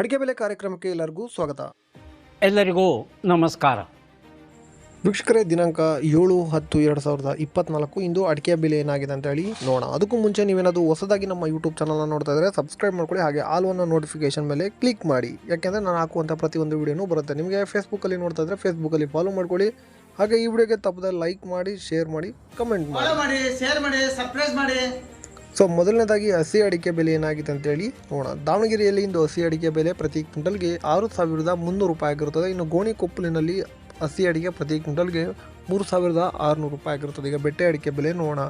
ಅಡಿಕೆ ಬೆಲೆ ಕಾರ್ಯಕ್ರಮಕ್ಕೆ ಎಲ್ಲರಿಗೂ ಸ್ವಾಗತ. ಎಲ್ಲರಿಗೂ ನಮಸ್ಕಾರ. ವೀಕ್ಷಕರೇ ದಿನಾಂಕ ಏಳು ಹತ್ತು ಎರಡು ಸಾವಿರದ ಇಪ್ಪತ್ನಾಲ್ಕು ಇಂದು ಅಡಿಕೆ ಬೆಲೆ ಏನಾಗಿದೆ ಅಂತ ಹೇಳಿ ನೋಡೋಣ. ಅದಕ್ಕೂ ಮುಂಚೆ ನೀವೇನಾದರೂ ಹೊಸದಾಗಿ ನಮ್ಮ ಯೂಟ್ಯೂಬ್ ಚಾನಲ್ನ ನೋಡ್ತಾ ಇದ್ದರೆ ಸಬ್ಸ್ಕ್ರೈಬ್ ಮಾಡ್ಕೊಳ್ಳಿ ಹಾಗೆ ಆಲ್ ಒನ್ ನೋಟಿಫಿಕೇಶನ್ ಮೇಲೆ ಕ್ಲಿಕ್ ಮಾಡಿ. ಯಾಕೆಂದರೆ ನಾನು ಹಾಕುವಂಥ ಪ್ರತಿಯೊಂದು ವಿಡಿಯೋನೂ ಬರುತ್ತೆ. ನಿಮಗೆ ಫೇಸ್ಬುಕ್ಕಲ್ಲಿ ನೋಡ್ತಾ ಇದ್ದರೆ ಫೇಸ್ಬುಕ್ಕಲ್ಲಿ ಫಾಲೋ ಮಾಡ್ಕೊಳ್ಳಿ. ಹಾಗೆ ಈ ವಿಡಿಯೋಗೆ ತಪ್ಪದೆ ಲೈಕ್ ಮಾಡಿ ಶೇರ್ ಮಾಡಿ ಕಮೆಂಟ್ ಮಾಡಿ. ಫಾಲೋ ಮಾಡಿ ಶೇರ್ ಮಾಡಿ ಸರ್ಪ್ರೈಸ್ ಮಾಡಿ. ಸೊ ಮೊದಲನೇದಾಗಿ ಹಸಿ ಅಡಿಕೆ ಬೆಲೆ ಏನಾಗಿದೆ ಅಂತೇಳಿ ನೋಡೋಣ. ದಾವಣಗೆರೆಯಲ್ಲಿ ಇಂದು ಹಸಿ ಅಡಿಕೆ ಬೆಲೆ ಪ್ರತಿ ಕ್ವಿಂಟಲ್ಗೆ ಆರು ಸಾವಿರದ ಮುನ್ನೂರು ರೂಪಾಯಿ ಆಗಿರುತ್ತದೆ. ಇನ್ನು ಗೋಣಿಕೊಪ್ಪಲಿನಲ್ಲಿ ಹಸಿ ಅಡಿಕೆ ಪ್ರತಿ ಕ್ವಿಂಟಲ್ಗೆ ಮೂರು ಸಾವಿರದ ಆರುನೂರು ರೂಪಾಯಿ ಆಗಿರುತ್ತದೆ. ಈಗ ಬೆಟ್ಟೆ ಅಡಿಕೆ ಬೆಲೆ ನೋಡೋಣ.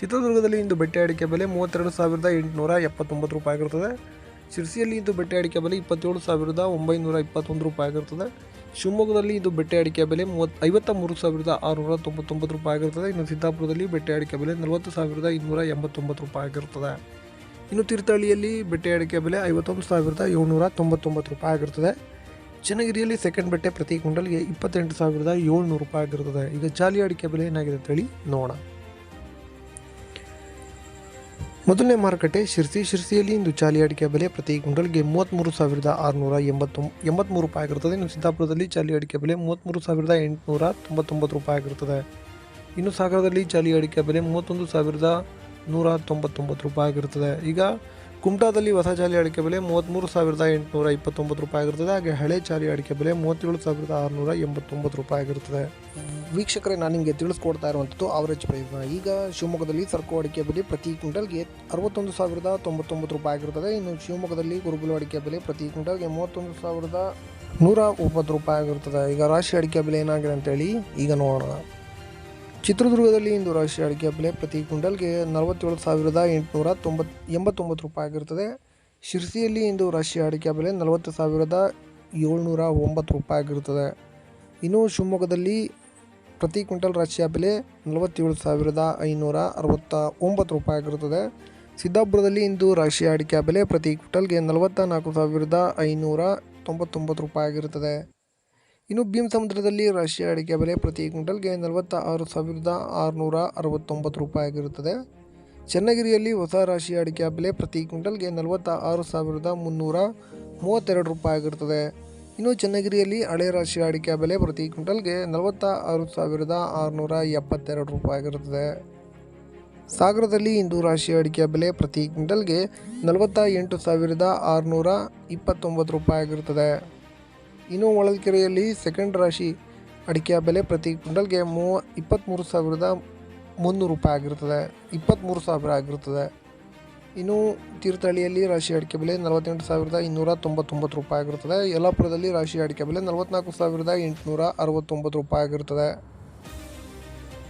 ಚಿತ್ರದುರ್ಗದಲ್ಲಿ ಇಂದು ಬೆಟ್ಟೆ ಅಡಿಕೆ ಬೆಲೆ ಮೂವತ್ತೆರಡು ಸಾವಿರದ ಎಂಟುನೂರ ಎಪ್ಪತ್ತೊಂಬತ್ತು ರೂಪಾಯಿ ಆಗಿರುತ್ತದೆ. ಶಿರ್ಸಿಯಲ್ಲಿ ಇಂದು ಬೆಟ್ಟೆ ಅಡಿಕೆ ಬೆಲೆ ಇಪ್ಪತ್ತೇಳು ಸಾವಿರದ ಒಂಬೈನೂರ ಇಪ್ಪತ್ತೊಂದು ರೂಪಾಯಿ ಆಗಿರುತ್ತದೆ. ಶಿವಮೊಗ್ಗದಲ್ಲಿ ಇದು ಬೆಟ್ಟೆ ಅಡಿಕೆ ಬೆಲೆ ಮೂವತ್ತು ಐವತ್ತ ಮೂರು ಸಾವಿರದ ಆರುನೂರ ತೊಂಬತ್ತೊಂಬತ್ತು ರೂಪಾಯಿ ಆಗಿರುತ್ತದೆ. ಇನ್ನು ಸಿದ್ದಾಪುರದಲ್ಲಿ ಬೆಟ್ಟೆ ಅಡಿಕೆ ಬೆಲೆ ನಲವತ್ತು ಸಾವಿರದ ಇನ್ನೂರ ಎಂಬತ್ತೊಂಬತ್ತು ರೂಪಾಯಿ ಆಗಿರುತ್ತದೆ. ಇನ್ನು ತೀರ್ಥಹಳ್ಳಿಯಲ್ಲಿ ಬೆಟ್ಟೆ ಅಡಿಕೆ ಬೆಲೆ ಐವತ್ತೊಂದು ಸಾವಿರದ ಏಳ್ನೂರ ತೊಂಬತ್ತೊಂಬತ್ತು ರೂಪಾಯಿ ಆಗಿರುತ್ತದೆ. ಚನ್ನಗಿರಿಯಲ್ಲಿ ಸೆಕೆಂಡ್ ಬೆಟ್ಟೆ ಪ್ರತಿ ಕ್ವಿಂಟಲ್ಗೆ ಇಪ್ಪತ್ತೆಂಟು ಸಾವಿರದ ಏಳ್ನೂರು ರೂಪಾಯಿ ಆಗಿರುತ್ತದೆ. ಈಗ ಜಾಲಿ ಅಡಿಕೆ ಬೆಲೆ ಏನಾಗಿದೆ ಅಂತೇಳಿ ನೋಡೋಣ. ಮೊದಲನೇ ಮಾರುಕಟ್ಟೆ ಶಿರ್ಸಿ ಶಿರ್ಸಿಯಲ್ಲಿ ಇಂದು ಚಾಲಿ ಅಡಿಕೆ ಬೆಲೆ ಪ್ರತಿ ಕ್ವಿಂಟಲ್ಗೆ ಮೂವತ್ತ್ಮೂರು ಸಾವಿರದ ಆರುನೂರ ಎಂಬತ್ತೊಂ ಎಂಬತ್ತ್ಮೂರು ರೂಪಾಯಿ ಆಗಿರುತ್ತದೆ. ಇನ್ನು ಸಿದ್ದಾಪುರದಲ್ಲಿ ಚಾಲಿ ಅಡಿಕೆ ಬೆಲೆ ಮೂವತ್ತ್ಮೂರು ಸಾವಿರದ ಎಂಟುನೂರ ತೊಂಬತ್ತೊಂಬತ್ತು ರೂಪಾಯಿ ಆಗಿರುತ್ತದೆ. ಇನ್ನು ಸಾಗರದಲ್ಲಿ ಚಾಲಿ ಅಡಿಕೆ ಬೆಲೆ ಮೂವತ್ತೊಂದು ಸಾವಿರದ ನೂರ ತೊಂಬತ್ತೊಂಬತ್ತು ರೂಪಾಯಿ ಆಗಿರುತ್ತದೆ. ಈಗ ಕುಮಟಾದಲ್ಲಿ ಹೊಸ ಚಾಲಿ ಅಡಿಕೆ ಬೆಲೆ ಮೂವತ್ತ್ಮೂರು ಸಾವಿರದ ಎಂಟುನೂರ ಇಪ್ಪತ್ತೊಂಬತ್ತು ರೂಪಾಯಿ ಆಗಿರುತ್ತದೆ ಹಾಗೆ ಹಳೆ ಚಾಲಿ ಅಡಿಕೆ ಬೆಲೆ ಮೂವತ್ತೇಳು ಸಾವಿರದ ಆರುನೂರ ಎಂಬತ್ತೊಂಬತ್ತು ರೂಪಾಯಿ ಆಗಿರ್ತದೆ. ವೀಕ್ಷಕರೇ, ನಾನು ನಿಮಗೆ ತಿಳಿಸ್ಕೊಡ್ತಾ ಇರುವಂಥದ್ದು ಆವರೇಜ್ ಪ್ರೈಸ್ನ ಈಗ ಶಿವಮೊಗ್ಗದಲ್ಲಿ ಸರ್ಕು ಅಡಿಕೆ ಬೆಲೆ ಪ್ರತಿ ಕ್ವಿಂಟಲ್ಗೆ ಅರವತ್ತೊಂದು ಸಾವಿರದ ತೊಂಬತ್ತೊಂಬತ್ತು ರೂಪಾಯಿ ಆಗಿರ್ತದೆ. ಇನ್ನು ಶಿವಮೊಗ್ಗದಲ್ಲಿ ಗುರುಬುಲು ಅಡಿಕೆ ಬೆಲೆ ಪ್ರತಿ ಕ್ವಿಂಟಲ್ಗೆ ಮೂವತ್ತೊಂದು ಸಾವಿರದ ನೂರ ಒಂಬತ್ತು ರೂಪಾಯಿ ಆಗಿರ್ತದೆ. ಈಗ ರಾಶಿ ಅಡಿಕೆ ಬೆಲೆ ಏನಾಗಿದೆ ಅಂತೇಳಿ ಈಗ ನೋಡೋಣ. ಚಿತ್ರದುರ್ಗದಲ್ಲಿ ಇಂದು ರಾಶಿ ಅಡಿಕೆ ಬೆಲೆ ಪ್ರತಿ ಕ್ವಿಂಟಲ್ಗೆ ನಲವತ್ತೇಳು ಸಾವಿರದ ಎಂಟುನೂರ ತೊಂಬತ್, ಎಂಬತ್ತೊಂಬತ್ತು ರೂಪಾಯಿ ಆಗಿರುತ್ತದೆ. ಶಿರ್ಸಿಯಲ್ಲಿ ಇಂದು ರಾಶಿ ಅಡಿಕೆ ಬೆಲೆ ನಲವತ್ತು ಸಾವಿರದ ಏಳ್ನೂರ ಒಂಬತ್ತು ರೂಪಾಯಿ ಆಗಿರುತ್ತದೆ. ಇನ್ನು ಶಿವಮೊಗ್ಗದಲ್ಲಿ ಪ್ರತಿ ಕ್ವಿಂಟಲ್ ರಾಶಿಯ ಬೆಲೆ ನಲವತ್ತೇಳು ಸಾವಿರದ ಐನೂರ ಅರವತ್ತ ಒಂಬತ್ತು ರೂಪಾಯಿ ಆಗಿರುತ್ತದೆ. ಸಿದ್ದಾಪುರದಲ್ಲಿ ಇಂದು ರಾಶಿ ಅಡಿಕೆ ಬೆಲೆ ಪ್ರತಿ ಕ್ವಿಂಟಲ್ಗೆ ನಲವತ್ತ ನಾಲ್ಕು ಸಾವಿರದ ಐನೂರ ತೊಂಬತ್ತೊಂಬತ್ತು ರೂಪಾಯಿ ಆಗಿರುತ್ತದೆ. ಇನ್ನು ಭೀಮ್ ಸಮುದ್ರದಲ್ಲಿ ರಷ್ಯಾ ಅಡಿಕೆ ಬೆಲೆ ಪ್ರತಿ ಕ್ವಿಂಟಲ್ಗೆ ನಲವತ್ತ ಆರು ಸಾವಿರದ ಆರುನೂರ ಅರವತ್ತೊಂಬತ್ತು ರೂಪಾಯಿ ಆಗಿರುತ್ತದೆ. ಚನ್ನಗಿರಿಯಲ್ಲಿ ಹೊಸ ರಾಶಿ ಅಡಿಕೆ ಬೆಲೆ ಪ್ರತಿ ಕ್ವಿಂಟಲ್ಗೆ ನಲವತ್ತ ಆರು ಸಾವಿರದ ಮುನ್ನೂರ ಮೂವತ್ತೆರಡು ರೂಪಾಯಿ ಆಗಿರುತ್ತದೆ. ಇನ್ನು ಚನ್ನಗಿರಿಯಲ್ಲಿ ಹಳೆ ರಾಶಿ ಅಡಿಕೆ ಬೆಲೆ ಪ್ರತಿ ಕ್ವಿಂಟಲ್ಗೆ ನಲವತ್ತ ಆರು ಸಾವಿರದ ಆರುನೂರ ಎಪ್ಪತ್ತೆರಡು ರೂಪಾಯಿ ಆಗಿರುತ್ತದೆ. ಸಾಗರದಲ್ಲಿ ಇಂದು ರಾಶಿ ಅಡಿಕೆ ಬೆಲೆ ಪ್ರತಿ ಕ್ವಿಂಟಲ್ಗೆ ನಲವತ್ತ ಎಂಟು ಸಾವಿರದ ಆರುನೂರ ಇಪ್ಪತ್ತೊಂಬತ್ತು ರೂಪಾಯಿ ಆಗಿರುತ್ತದೆ. ಇನ್ನು ಹೊಳಲ್ಕೆರೆಯಲ್ಲಿ ಸೆಕೆಂಡ್ ರಾಶಿ ಅಡಿಕೆಯ ಬೆಲೆ ಪ್ರತಿ ಕ್ವಿಂಟಲ್ಗೆ ಮೂವ ಇಪ್ಪತ್ತ್ಮೂರು ಸಾವಿರದ ಮುನ್ನೂರು ರೂಪಾಯಿ ಆಗಿರುತ್ತದೆ ಇಪ್ಪತ್ತ್ಮೂರು ಸಾವಿರ ಆಗಿರುತ್ತದೆ ಇನ್ನು ತೀರ್ಥಹಳ್ಳಿಯಲ್ಲಿ ರಾಶಿ ಅಡಿಕೆ ಬೆಲೆ ನಲವತ್ತೆಂಟು ಸಾವಿರದ ಇನ್ನೂರ ತೊಂಬತ್ತೊಂಬತ್ತು ರೂಪಾಯಿ ಆಗಿರುತ್ತದೆ ಯಲ್ಲಾಪುರದಲ್ಲಿ ರಾಶಿ ಅಡಿಕೆ ಬೆಲೆ ನಲವತ್ತ್ನಾಲ್ಕು ಸಾವಿರದ ಎಂಟುನೂರ ಅರವತ್ತೊಂಬತ್ತು ರೂಪಾಯಿ ಆಗಿರುತ್ತದೆ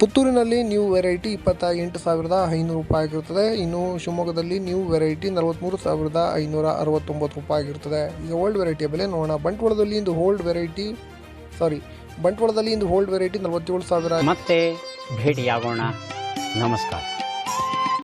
ಪುತ್ತೂರಿನಲ್ಲಿ ನ್ಯೂ ವೆರೈಟಿ ಇಪ್ಪತ್ತ ಎಂಟು ಸಾವಿರದ ಐನೂರು ರೂಪಾಯಿ ಆಗಿರುತ್ತದೆ. ಇನ್ನು ಶಿವಮೊಗ್ಗದಲ್ಲಿ ನ್ಯೂ ವೆರೈಟಿ ನಲವತ್ತ್ಮೂರು ಸಾವಿರದ ಐನೂರ ಅರವತ್ತೊಂಬತ್ತು ರೂಪಾಯಿ ಆಗಿರುತ್ತದೆ. ಈಗ ಓಲ್ಡ್ ವೆರೈಟಿಯ ಬೆಲೆ ನೋಡೋಣ. ಬಂಟ್ವಾಳದಲ್ಲಿ ಇಂದು ಓಲ್ಡ್ ವೆರೈಟಿ ಸಾರಿ ಬಂಟ್ವಾಳದಲ್ಲಿ ಇಂದು ಓಲ್ಡ್ ವೆರೈಟಿ ನಲವತ್ತೇಳು ಸಾವಿರ. ಮತ್ತೆ ಭೇಟಿಯಾಗೋಣ. ನಮಸ್ಕಾರ.